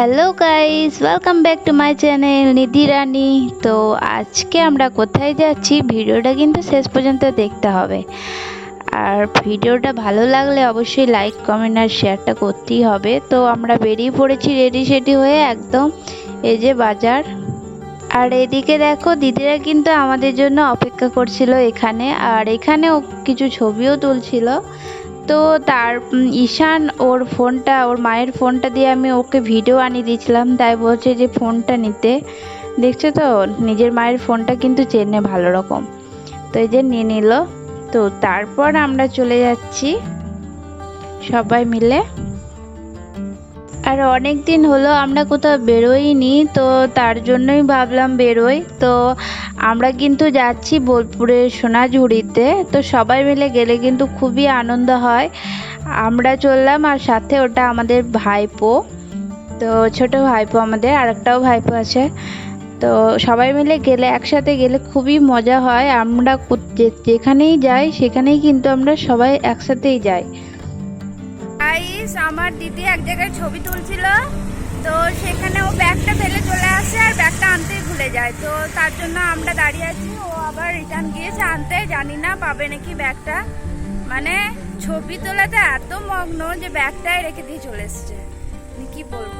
Hello guys welcome back to my channel Nidhi Rani তো আজকে আমরা কোথায় যাচ্ছি? ভিডিওটা কিন্তু শেষ পর্যন্ত দেখতে হবে। আর ভিডিওটা ভালো লাগলে অবশ্যই লাইক কমেন্ট আর শেয়ারটা করতেই হবে। তো আমরা বেরিয়ে পড়েছি রেডি সেডি হয়ে একদম এই যে বাজার। আর এদিকে দেখো, দিদিরা কিন্তু আমাদের জন্য অপেক্ষা করছিল এখানে। আর এখানেও কিছু ছবিও তুলছিল। তো তার ঈশান ওর ফোনটা, ওর মায়ের ফোনটা দিয়ে আমি ওকে ভিডিও আনিয়ে দিয়েছিলাম। তাই বলছে যে ফোনটা নিতে। দেখছ তো? নিজের মায়ের ফোনটা কিন্তু চেনে ভালো রকম। তো এই যে নিয়ে নিল। তো তারপর আমরা চলে যাচ্ছি সবাই মিলে। আর অনেক দিন হলো আমরা কোথাও বেরোইনি, তো তার জন্যই ভাবলাম বেরোই। তো আমরা কিন্তু যাচ্ছি বোলপুরের সোনাঝুরিতে তো সবাই মিলে গেলে কিন্তু খুবই আনন্দ হয়। আমরা চললাম আর সাথে ওটা আমাদের ভাইপো, তো ছোট ভাইপো আমাদের, আরেকটাও ভাইপো আছে। তো সবাই মিলে গেলে, একসাথে গেলে খুবই মজা হয়। আমরা যেখানেই যাই, সেখানেই কিন্তু আমরা সবাই একসাথেই যাই। গাইস আমার দিদি এক জায়গায় ছবি তুলছিল। তো সেখানে ও ব্যাগটা ফেলে চলে আসে আর ব্যাগটা আনতেই ভুলে যায়। তো তার জন্য আমরা দাঁড়িয়ে আছি। ও আবার রিটার্ন গিয়েছে আনতে। জানি না পাবে নাকি ব্যাগটা। মানে ছবি তোলাতে এত মগ্ন যে ব্যাগটাই রেখে দিয়ে চলে এসছে। কি বলব?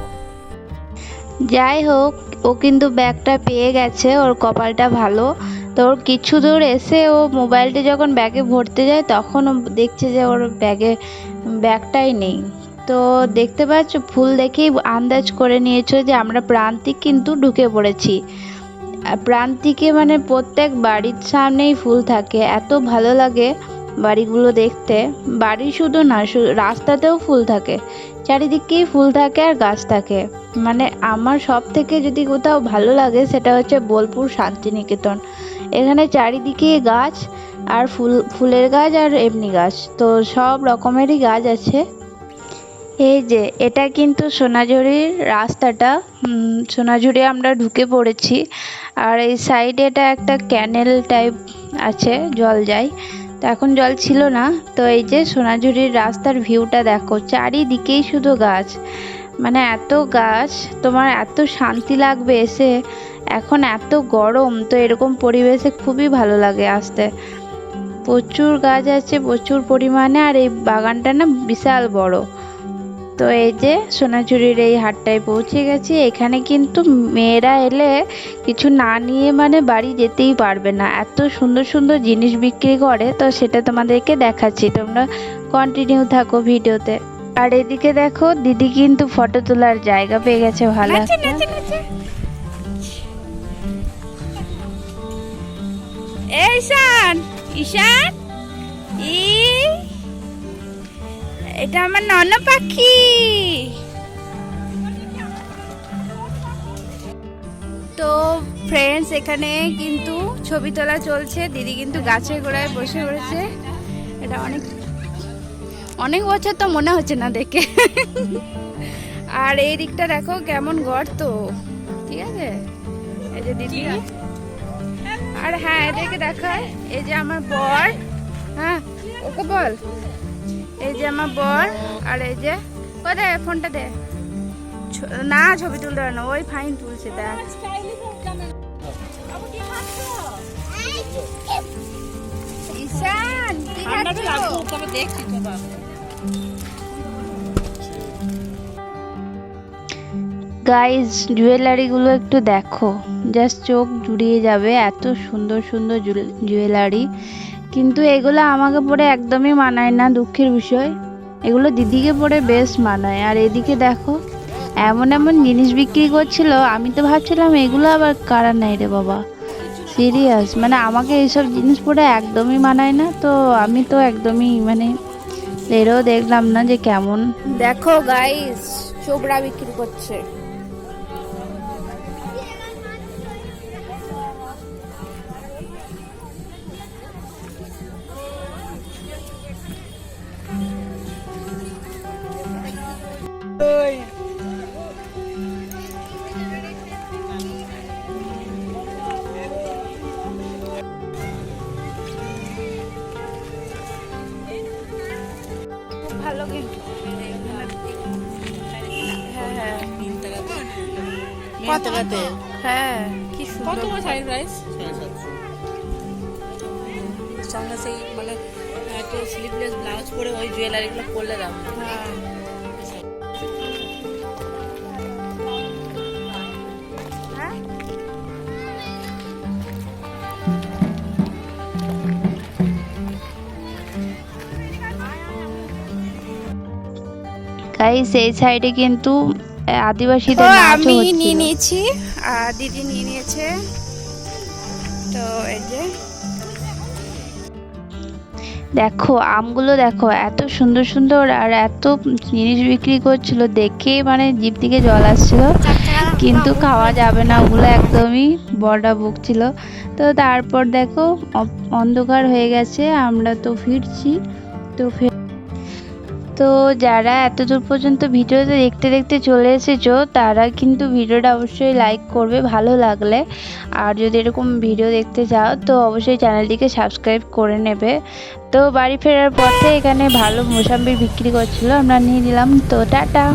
যাই হোক, ও কিন্তু ব্যাগটা পেয়ে গেছে। ওর কপালটা ভালো। তো ওর কিছু দূর এসে ও মোবাইলটা যখন ব্যাগে ভরতে যায়, তখন ও দেখছে যে ওর ব্যাগে ব্যাগটাই নেই। তো দেখতে পাচ্ছ, ফুল দেখেই আন্দাজ করে নিয়েছো যে আমরা প্রান্তিক কিন্তু ঢুকে পড়েছি। প্রান্তিকে মানে প্রত্যেক বাড়ির সামনেই ফুল থাকে। এত ভালো লাগে বাড়িগুলো দেখতে। বাড়ি শুধু না রাস্তাতেও ফুল থাকে। চারিদিকেই ফুল থাকে আর গাছ থাকে। মানে আমার সব থেকে যদি কোথাও ভালো লাগে সেটা হচ্ছে বোলপুর শান্তিনিকেতন। এখানে চারিদিকে গাছ আর ফুল, ফুলের গাছ আর এমনি গাছ। তো সব রকমেরই গাছ আছে। এই যে, এটা কিন্তু সোনাঝুরির রাস্তাটা। সোনাঝুরি আমরা ঢুকে পড়েছি। আর এই সাইডে এটা একটা ক্যানেল টাইপ আছে, জল যায়। তো এখন জল ছিল না। তো এই যে সোনাঝুরির রাস্তার ভিউটা দেখো, চারিদিকেই শুধু গাছ। মানে এত গাছ, তোমার এত শান্তি লাগবে এসে। এখন এত গরম, তো এরকম পরিবেশে খুবই ভালো লাগে আসতে। প্রচুর গাছ আছে প্রচুর পরিমাণে আর এই বাগানটা না বিশাল বড়। তো এই যে সোনাঝুরির এই হাটটায় পৌঁছে গেছি এখানে কিন্তু মেয়েরা এলে কিছু না নিয়ে মানে বাড়ি যেতেই পারবে না। এত সুন্দর সুন্দর জিনিস বিক্রি করে তো সেটা তোমাদেরকে দেখাচ্ছি। তোমরা কন্টিনিউ থাকো ভিডিওতে। আর এদিকে দেখো দিদি কিন্তু ফটো তোলার জায়গা পেয়ে গেছে ভালো একটা। এই ঈশান? ই? এটা আমার নন পাখি। তো ফ্রেন্ডস এখানে কিন্তু ছবি তোলা চলছে। দিদি কিন্তু গাছের গোড়ায় বসে পড়েছে। এটা অনেক অনেক বছর তো মনে হচ্ছে না দেখে। আর এই দিকটা দেখো, কেমন গর্ত। ঠিক আছে? এই যে দিদি। আর হ্যাঁ এদেরকে দেখায় এই যে আমার বর। হ্যাঁ ওকে বল। এই যে আমার বর আর এই যে কোথায় ফোনটা দে। ছ- না ছবি তুলতে হবে না ওই ফাইন তুলছে দেখ। ঈশান কি খাচ্ছ? গাইজ জুয়েলারিগুলো একটু দেখো। জাস্ট চোখ জুড়িয়ে যাবে, এত সুন্দর সুন্দর জুয়েল- জুয়েলারি। কিন্তু এগুলো আমাকে পরে একদমই মানায় না, দুঃখের বিষয়। এগুলো দিদিকে পরে বেশ মানায়। আর এদিকে দেখো, এমন এমন জিনিস বিক্রি করছিল, আমি তো ভাবছিলাম এগুলো আবার কারা নেই রে বাবা? সিরিয়াস মানে আমাকে এইসব জিনিস পরে একদমই মানায় না, তো আমি তো একদমই মানে এরও দেখলাম না যে কেমন। দেখো গাইস চোবড়া বিক্রি করছে। ভালো কিন্তু হ্যাঁ হ্যাঁ মেহনতাবাদে হ্যাঁ কি সুন্দর কত শাড়ির প্রাইস সঙ্গে সেই মানে একটা স্লিভলেস ব্লাউজ পরে ওই জুয়েলারিগুলো পরলে দাম। হ্যাঁ? গাইস এই সাইডে কিন্তু আদিবাসীদের নাচও আমি নিয়ে নিয়েছি। আর দিদি নিয়ে নিয়েছে। তো এই যে। দেখো আমগুলো দেখো এত সুন্দর সুন্দর আর এত জিনিস বিক্রি করছিল দেখে মানে জিভ থেকে জল আসছিল। কিন্তু খাওয়া যাবে না ওগুলো একদমই বড়া বুক ছিল তো তারপর দেখো অন্ধকার হয়ে গেছে আমরা তো ফিরছি। তো ফে- তো যারা এত দূর পর্যন্ত ভিডিওতে দেখতে দেখতে চলে এসেছ, তারা কিন্তু ভিডিওটা অবশ্যই লাইক করবে, ভালো লাগলে। আর যদি এরকম ভিডিও দেখতে চাও, তো অবশ্যই চ্যানেলটিকে সাবস্ক্রাইব করে নেবে। তো বাড়ি ফেরার পথে এখানে ভালো মোসাম্বি বিক্রি করছিল, আমরা নিয়ে নিলাম। তো টাটা!